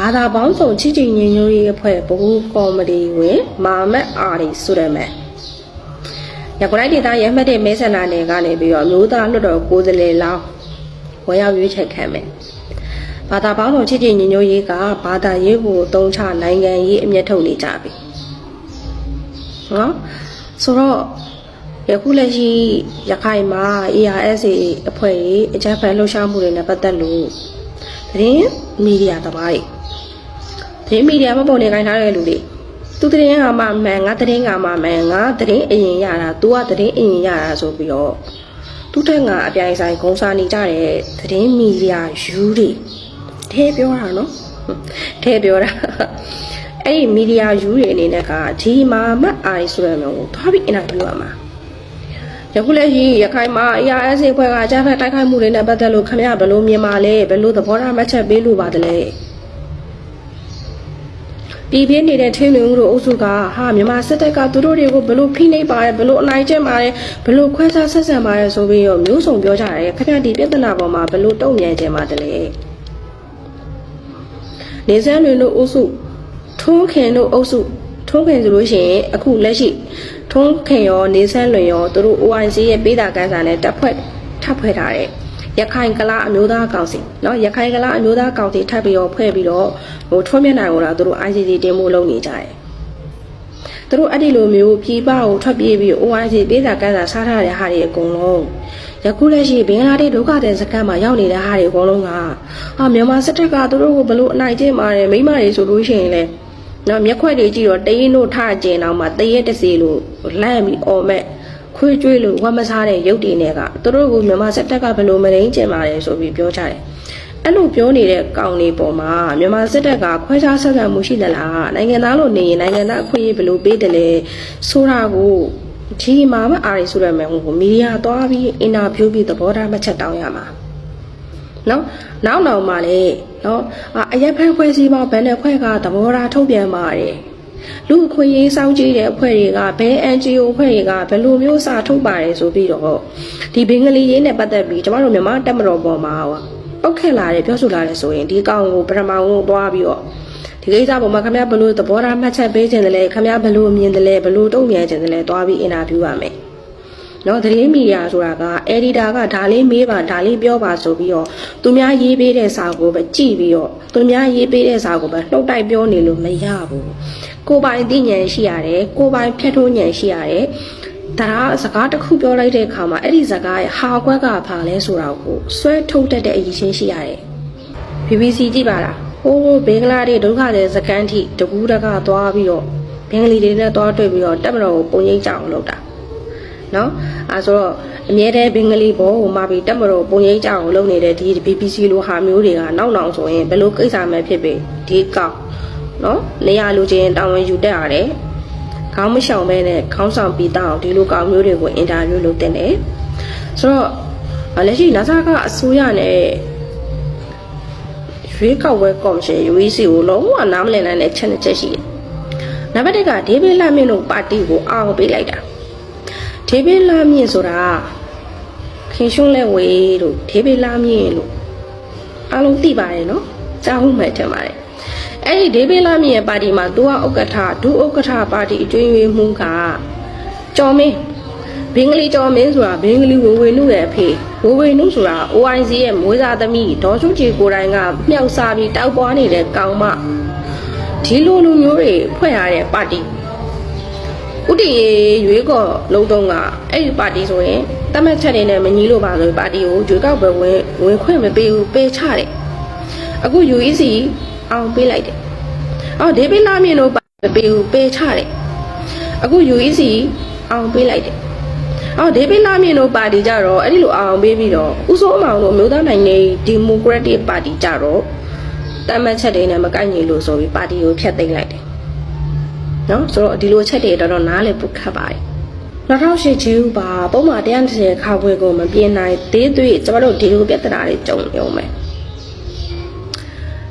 ဘာသာပေါင်းစုံချစ်ချစ်ညင်ညိုရေးအဖွဲ့ဘဟုကော်မတီဝင်မာမတ်အာရီဆိုရမယ်ရခိုင်ဒေသရဲမှတ်တဲ့မဲဆန္ဒနယ်ကနေပြီးတော့မျိုးသားလွှတ်တော်ကိုယ်စားလှယ်လောင်းဝင်ရောက်ရွေးချယ်ခံမယ်ဘာသာပေါင်းစုံချစ်ချစ်ညင်ညိုရေးကဘာသာရေးကိုအသုံးချနိုင်ငံရေးအမျက်ထုတ်နေကြပြီနော်ဆိုတော့ယခုလက်ရှိရခိုင်မှာ ARSA အဖွဲ့ကြီးအကြမ်းဖက်လှုပ်ရှားမှုတွေနဲ့ပတ်သက်လို့သတင်းမီဒီယာသမားတွေ သတင်းမီဒီယာမပုံနေခိုင်းထားတဲ့လူတွေသူသတင်းကမှမှန်ငါသတင်းကမှမှန်ငါသတင်းအရင်ရတာ तू ကသတင်းအရင်ရတာဆိုပြီးတော့သူတက်ငါအပြိုင်ဆိုင်ဂုံစာနေကြတဲ့သတင်းမီဒီယာယူတွေထဲပြောတာနော်ထဲပြောတာအဲ့ဒီမီဒီယာယူတွေအနေနဲ့ကဒီမာမတ်အိုင်ဆိုရမျိုးကိုသွားပြီးအင်တာဗျူးရမှာယခုလက်ရှိရခိုင်မှာ ARS အဖွဲ့ကအကြမ်းဖက်တိုက်ခိုက်မှုတွေနဲ့ပတ်သက်လို့ခမရဘယ်လိုမြင်ပါလဲဘယ်လိုသဘောထားမှတ်ချက်ပေးလို့ပါတယ်လဲ ပြည်ပြင်းနေတဲ့ထင်းလူတို့အုပ်စုကဟာမြန်မာစစ်တပ်ကသူတို့တွေကိုဘယ်လိုဖိနှိပ်ပါတယ်ဘယ်လိုအနိုင်ကျင့်ပါတယ်ဘယ်လိုခွဲခြားဆက်ဆံပါတယ်ဆိုပြီးတော့မျိုးစုံပြောကြတယ်ခမရဒီပြဿနာပေါ်မှာဘယ်လိုတုံ့ပြန်ကြမှာတလဲနေစမ်းလွင်တို့အုပ်စုထုံးခင်တို့အုပ်စုထုံးခင်ဆိုလို့ရှိရင်အခုလက်ရှိထုံးခင်ရောနေစမ်းလွင်ရောသူတို့ OIC ရဲ့ပေးတာကန်းစာနဲ့တပ်ဖွဲ့ထပ်ဖွဲ့ထားတဲ့ ရခိုင်ကလားအမျိုးသားကောင်စီเนาะရခိုင်ကလားအမျိုးသားကောင်စီထပ်ပြီးတော့ဖွဲ့ပြီးတော့ဟိုထွန်းမြတ်နိုင်ကိုလာသူတို့ ICC တင်မှုလုပ်နေကြတယ်သူတို့အဲ့ဒီလိုမျိုးပြည်ပကိုထွက်ပြေးပြီး OIC ပေးတာကန်းစာစားထားတဲ့ဟာတွေအကုန်လုံးယခုလက်ရှိဘင်္ဂလားဒေ့ရှ်ဒုက္ခသည်စခန်းမှာရောက်နေတဲ့ဟာတွေအကုန်လုံးကအာမြန်မာစစ်တပ်ကသူတို့ကိုဘလို့အနိုင်ကျင့်ပါတယ်မိမတွေဆိုလို့ရှိရင်လည်းနော်မျက်ခွက်တွေကြည့်တော့တရင်တို့ထကျင်အောင်မှတရက်တစီလို့လန့်ပြီးអော်မဲ့ ခွေးကျွေးလို့ဝမ်းမစားတဲ့ရုပ်တွေနဲ့ကသူတို့ကမြန်မာစစ်တပ်ကဘလို့မရင်းကျင်ပါတယ်ဆိုပြီးပြောကြတယ်အဲ့လိုပြောနေတဲ့ကောင်တွေပေါ်မှာမြန်မာစစ်တပ်ကခွဲခြားဆက်ဆံမှုရှိသလားနိုင်ငံသားလို့နေရင်နိုင်ငံသားအခွင့်အရေးဘယ်လိုပေးတယ်လဲဆိုတာကိုဒီမှာမအားရဆိုရမယ်ဟိုမီဒီယာသွားပြီးအင်တာဗျူးပြီးသဘောထားမှချက်တောင်းရမှာနော်နောက်နောက်မှလည်းနော်အာအရက်ဖက်ဖွဲ့စည်းပါဘယ်နဲ့ဖွဲ့ကသဘောထားထုတ်ပြန်ပါတယ် လူအခွင့်အရေးစောင့်ကြည့်တဲ့အဖွဲ့တွေကဘယ် NGO အဖွဲ့တွေကဘယ်လိုမျိုးစာထုတ်ပါတယ်ဆိုပြီးတော့ဒီဘင်္ဂလီရေးနဲ့ပတ်သက်ပြီးကျမတို့မြန်မာတက်မတော်ပေါ်မှာဟောပောက်ခက်လာတယ်ပြောဆိုလာတယ်ဆိုရင်ဒီကောင်ကိုပထမဆုံးသွားပြီးတော့ဒီကိစ္စပေါ်မှာခင်ဗျားဘယ်လိုသဘောထားမှတ်ချက်ပေးခြင်းတလဲခင်ဗျားဘယ်လိုမြင်တယ်လဲဘယ်လိုတုံ့ပြန်ခြင်းတလဲသွားပြီးအင်တာဗျူးရမယ်နော်သတင်းမီဒီယာဆိုတာက editor ကဒါလေးမေးပါဒါလေးပြောပါဆိုပြီးတော့သူများရေးပေးတဲ့စာကိုပဲကြည့်ပြီးတော့သူများရေးပေးတဲ့စာကိုပဲနှုတ်တိုက်ပြောနေလို့မရဘူး ကိုယ်ပိုင်သိဉာဏ်ရှိရတယ်ကိုယ်ပိုင်ဖြတ်ထိုးဉာဏ်ရှိရတယ်ဒါကစကားတစ်ခုပြောလိုက်တဲ့အခါမှာအဲ့ဒီစကားရဲ့ဟာခွက်ကဘာလဲဆိုတာကိုဆွဲထုတ်တတ်တဲ့အရေးချင်းရှိရတယ် BBC ကြည့်ပါလားဟိုးဘင်္ဂလားဒေ့ရှ်ဒုက္ခသည်စခန်းထိတကူးတကသွားပြီးတော့ဘင်္ဂလီတွေနဲ့သွားတွေ့ပြီးတော့တက်မတော်ကိုပုံရိပ်ကြအောင်လုပ်တာနော်အဲဆိုတော့အမြဲတမ်းဘင်္ဂလီဘောဟိုမှာပြီးတက်မတော်ပုံရိပ်ကြအောင်လုပ်နေတဲ့ဒီ BBC လိုဟာမျိုးတွေကနောက်နောက်ဆိုရင်ဘယ်လိုကိစ္စမှဖြစ်ပေဒီကောက် နော်နေရာလူချင်းတာဝန်ယူတတ်ရတယ်ခေါင်းမရှောင်မဲနဲ့ခေါင်းဆောင်ပြီးတောင်းဒီလိုကောင်မျိုးတွေကိုအင်တာဗျူးလုပ်တင်တယ်ဆိုတော့လက်ရှိနာဆာကအစိုးရနဲ့ရွေးကောက်ပွဲကော်မရှင် UEC ကိုလုံးဝနားမလည်နိုင်တဲ့ချက်နှစ်ချက်ရှိတယ်။နံပါတ်1ကဒေးဗစ်လာမင်းတို့ပါတီကိုအောင်ပေးလိုက်တာ။ဒေးဗစ်လာမင်းဆိုတာခင်ရှုံးလဲဝေးလို့ဒေးဗစ်လာမင်းလို့အားလုံးသိပါတယ်နော်။ကြားဟုတ်မှထင်ပါတယ်။ အဲ့ဒီဒေးဗစ်လာမင်းရဲ့ပါတီမှာသူကဥက္ကဋ္ဌဒုဥက္ကဋ္ဌပါတီအကျွင်းရွေးမှုကကျော်မင်းဘင်္ဂလီကျော်မင်းဆိုတာဘင်္ဂလီဝေဝေနုရဲ့အဖေဝေဝေနုဆိုတာ OIC ရဲ့မွေးစားသမီးဒေါ်စုကြည်ကိုယ်တိုင်ကမြောက်စားပြီးတောက်ပွားနေတဲ့ကောင်မဒီလိုလူမျိုးတွေဖွဲ့ရတဲ့ပါတီဥတီရွေးကော်လုံးတုံးကအဲ့ဒီပါတီဆိုရင်တတ်မှတ်ချက်တွေနဲ့မညီလို့ပါဆိုပါတီကိုရွေးကောက်ပွဲဝင်ဝင်ခွင့်မပေးဘူးပေးချတယ်အခု UEC အောင်ပေးလိုက်တယ်အော်ဒေးဗစ်လာမင်းတို့ပါမပေးဘူးပေးချတယ်အခု UEC အောင်ပေးလိုက်တယ်အော်ဒေးဗစ်လာမင်းတို့ပါတီကြတော့အဲ့ဒီလိုအောင်ပေးပြီးတော့ဥစိုးအမောင်တို့မျိုးသားနိုင်ငံဒီမိုကရက်တစ်ပါတီကြတော့တမ်းမတ်ချက်တွေနဲ့မကိုက်ညီလို့ဆိုပြီးပါတီကိုဖျက်သိမ်းလိုက်တယ်။နော်ဆိုတော့ဒီလိုချက်တွေတော်တော်နားလည်ပုတ်ခတ်ပါတယ်။2008ကျူပါပုံမှန်130ခါပွဲကိုမပြင်းနိုင်သေးသေးကျမတို့ဒီလိုပြဿနာတွေကြုံနေအောင်မယ်။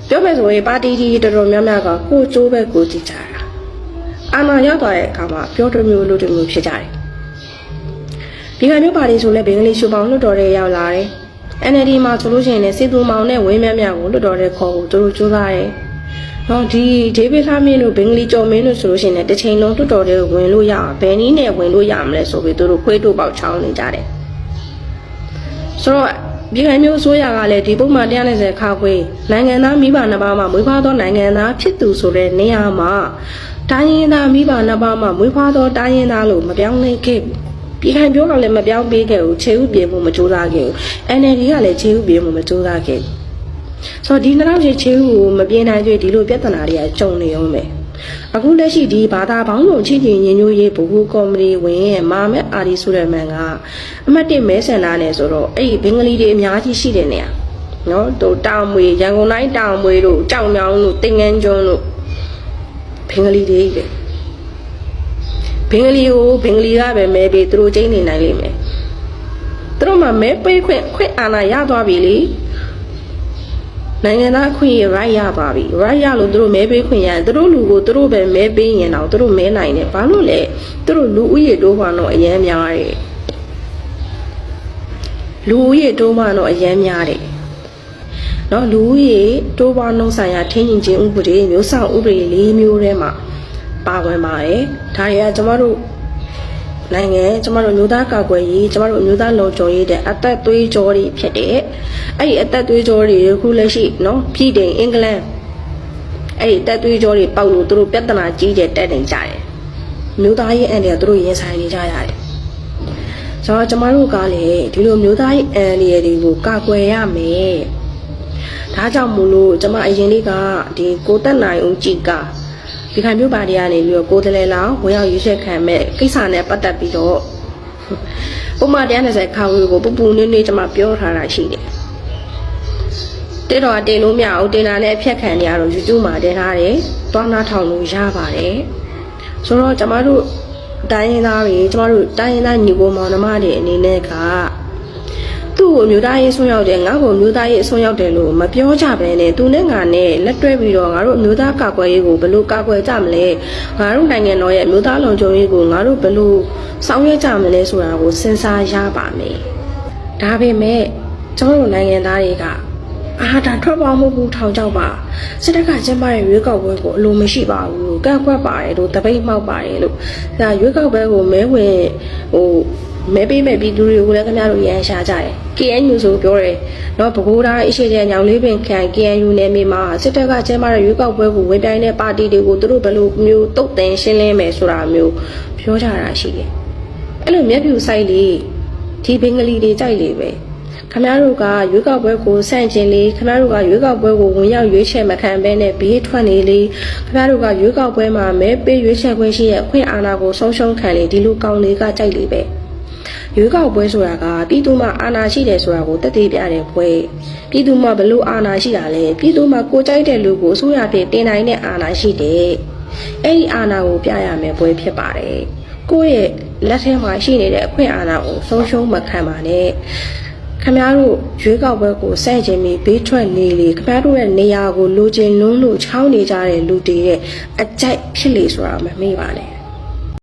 ပြောမယ်ဆိုရင်ပါတီကြီးတော်တော်များများကကိုကျိုးပဲကိုကြည့်ကြတာ။အာဏာရောက်သွားတဲ့အခါမှာပြောတမျိုးလို့တမျိုးဖြစ်ကြတယ်။ဘင်္ဂမျိုးပါတီဆိုလဲဘင်္ဂလီရှူပေါင်းလွတ်တော်တွေရောက်လာတယ်။ NLD မှာဆိုလို့ရှိရင်လည်းစစ်သူမောင်နဲ့ဝင်းမြတ်မြတ်ကိုလွတ်တော်တွေခေါ်ဖို့သူတို့ကြိုးစားတယ်နော်ဒီဒေးဗစ်လှမင်းတို့ဘင်္ဂလီကျော်မင်းတို့ဆိုလို့ရှိရင်လည်းတစ်ချိန်လုံးတွတ်တော်တွေကိုဝင်လို့ရအောင်ဘယ်နည်းနဲ့ဝင်လို့ရမလဲဆိုပြီးသူတို့ခွေးတို့ပေါက်ချောင်းနေကြတယ်ဆိုတော့ ပြည်ခိုင်မျိုးအစိုးရကလည်းဒီပုံမှန်190ခါခွေးနိုင်ငံသားမိဘနှစ်ပါးမှာမွေးဖွားသောနိုင်ငံသားဖြစ်သူဆိုတဲ့နေရာမှာတိုင်းရင်းသားမိဘနှစ်ပါးမှာမွေးဖွားသောတိုင်းရင်းသားလို့မပြောင်းလဲခဲ့ဘူးပြည်ခိုင်ပြောကလည်းမပြောင်းပေးခဲ့ဘူးခြေဥပြေမှုမကြိုးစားခဲ့ဘူး NLD ကလည်းခြေဥပြေမှုမကြိုးစားခဲ့ဘူးဆိုတော့ဒီနောက်ချေချေကိုမပြင်းနိုင်ကြဒီလိုပြဿနာတွေကကြုံနေအောင်ပဲ အခုလက်ရှိဒီဘာသာပေါင်းစုံချင်းချင်းညင်ညိုရေးဘူဘူကော်မတီဝင်ရဲ့မာမက်အာဒီဆိုတဲ့မန်ကအမှတ်1မဲဆန္ဒနဲ့ဆိုတော့အဲ့ဒီဘင်္ဂလီတွေအများကြီးရှိတဲ့နေရာနော်တို့တောင်မွေရန်ကုန်တိုင်းတောင်မွေတို့ကြောင်မြောင်းတို့တင်ငန်းကျွန်းတို့ဘင်္ဂလီတွေပဲဘင်္ဂလီကိုဘင်္ဂလီကပဲမဲပေးသူတို့ချင်းနေနိုင်လိမ့်မယ်သူတို့မှမဲပေးခွင့်ခွင့်အာဏာရသွားပြီလေ နိုင်ငံသားအခွင့်အရေး right ရပါပြီ right ရလို့သူတို့မဲပေးခွင့်ရတယ်သူတို့လူကိုသူတို့ပဲမဲပေးရင်တော့သူတို့မဲနိုင်တယ်ဘာလို့လဲသူတို့လူဦးရေတိုးမှတော့အရန်များတယ်လူဦးရေတိုးမှတော့အရန်များတယ်နော်လူဦးရေတိုးပွားနှုန်းဆိုင်ရာထင်းရင်ချင်းဥပဒေမျိုးဆောင်ဥပဒေ၄မျိုးထဲမှာပါဝင်ပါတယ်ဒါတွေကကျမတို့ နိုင်ငံကျမတို့မျိုးသားကာကွယ်ရေးကျမတို့မျိုးသားလုံခြုံရေးတဲ့အသက်သွေးကြောတွေဖြစ်တဲ့အဲ့ဒီအသက်သွေးကြောတွေခုလက်ရှိနော်ပြည်တယ်အင်္ဂလန်အဲ့ဒီအသက်သွေးကြောတွေပေါက်လို့သူတို့ပြဿနာကြီးတဲ့တက်နေကြတယ်မျိုးသားရေးအန်တွေကသူတို့ရင်ဆိုင်နေကြရတယ်ဆိုတော့ကျမတို့ကလည်းဒီလိုမျိုးသားရေးအန်တွေကိုကာကွယ်ရမယ်ဒါကြောင့်မို့လို့ကျမအရင်လေးကဒီကိုတက်နိုင်အောင်ကြည်က ဒီခိုင်မျိုးပါတီကနေပြီးတော့ကိုယ်တလဲလောင်ဝင်ရောက်ရွေးချယ်ခံမဲ့ကိစ္စနဲ့ပတ်သက်ပြီးတော့ပုံမှန်190ခါဝေးကိုပူပူနွေးနွေးကျွန်မပြောထားတာရှိတယ်။တဲ့တော့တင်လို့မရအောင်တင်တာနဲ့အဖြတ်ခံနေရတော့ YouTube မှာတင်ထားတယ်။သွားနာထောင်လို့ရပါတယ်။ဆိုတော့ကျွန်မတို့တိုင်းရင်းသားတွေကျွန်မတို့တိုင်းရင်းသားညီကိုမောင်နှမတွေအနေနဲ့က သူ့ကိုမျိုးသားရေးဆွရောက်တယ်ငါ့ကိုမျိုးသားရေးအဆွရောက်တယ်လို့မပြောကြဘဲနဲ့သူနဲ့ငါနဲ့လက်တွဲပြီးတော့ငါတို့မျိုးသားကာကွယ်ရေးကိုဘယ်လိုကာကွယ်ကြမလဲငါတို့နိုင်ငံတော်ရဲ့မျိုးသားလုံခြုံရေးကိုငါတို့ဘယ်လိုဆောင်ရွက်ကြမလဲဆိုတာကိုစဉ်းစားရပါမယ်ဒါပေမဲ့ကျွန်တော်တို့နိုင်ငံသားတွေကအာဒါထွက်ပေါက်မှုဘူးထောင်ကြောက်ပါစစ်တပ်ကကျင်းပတဲ့ရွေးကောက်ပွဲကိုအလိုမရှိပါဘူးကန့်ကွက်ပါတယ်လို့တပိတ်မှောက်ပါတယ်လို့ဒါရွေးကောက်ပွဲကိုမဲဝင်ဟို မဲပေးမဲ့ပြည်သူတွေကိုလည်းခင်ဗျားတို့ရန်ရှာကြတယ် KNU ဆိုပြောတယ်နော်ပဲခူးတိုင်းအရှိတဲ့ညောင်လေးပင်ခံ KNU နယ်မြေမှာစစ်တပ်ကကျင်းပတဲ့ရွေးကောက်ပွဲကိုဝန်တိုင်းတဲ့ပါတီတွေကိုသူတို့ဘယ်လိုမျိုးတုတ်တင်ရှင်းလင်းမယ်ဆိုတာမျိုးပြောကြတာရှိတယ်အဲ့လိုမျက်ဖြူဆိုင်လေးဒီဘင်္ဂလီတွေကြိုက်လေပဲခမားတို့ကရွေးကောက်ပွဲကိုဆန့်ကျင်လေခမားတို့ကရွေးကောက်ပွဲကိုဝင်ရောက်ရွေးချယ်မခံဘဲနဲ့ဘေးထွက်နေလေခမားတို့ကရွေးကောက်ပွဲမှာမဲပေးရွေးချယ်ခွင့်ရှိရဲ့အခွင့်အာဏာကိုဆုံးရှုံးခံလေဒီလိုကောင်တွေကကြိုက်လေပဲ။ ရွေးကောက်ပွဲဆိုတာကပြည်သူမှာအာဏာရှိတယ်ဆိုတာကိုတက်သေးပြတဲ့ပွဲပြည်သူမှာဘလို့အာဏာရှိတာလဲပြည်သူမှာကိုကြိုက်တဲ့လူကိုအစိုးရဖြစ်တင်နိုင်တဲ့အာဏာရှိတယ်အဲ့ဒီအာဏာကိုပြရမယ်ပွဲဖြစ်ပါတယ်ကိုယ့်ရဲ့လက်ထဲမှာရှိနေတဲ့အခွင့်အာဏာကိုဆုံးရှုံးမခံပါနဲ့ခင်ဗျားတို့ရွေးကောက်ပွဲကိုစန့်ကျင်ပြီးဘေးထွက်နေလေခင်ဗျားတို့ရဲ့နေရာကိုလိုချင်လွန်းလို့ချောင်းနေကြတဲ့လူတွေရဲ့အကြိုက်ဖြစ်လေဆိုတာမမေ့ပါနဲ့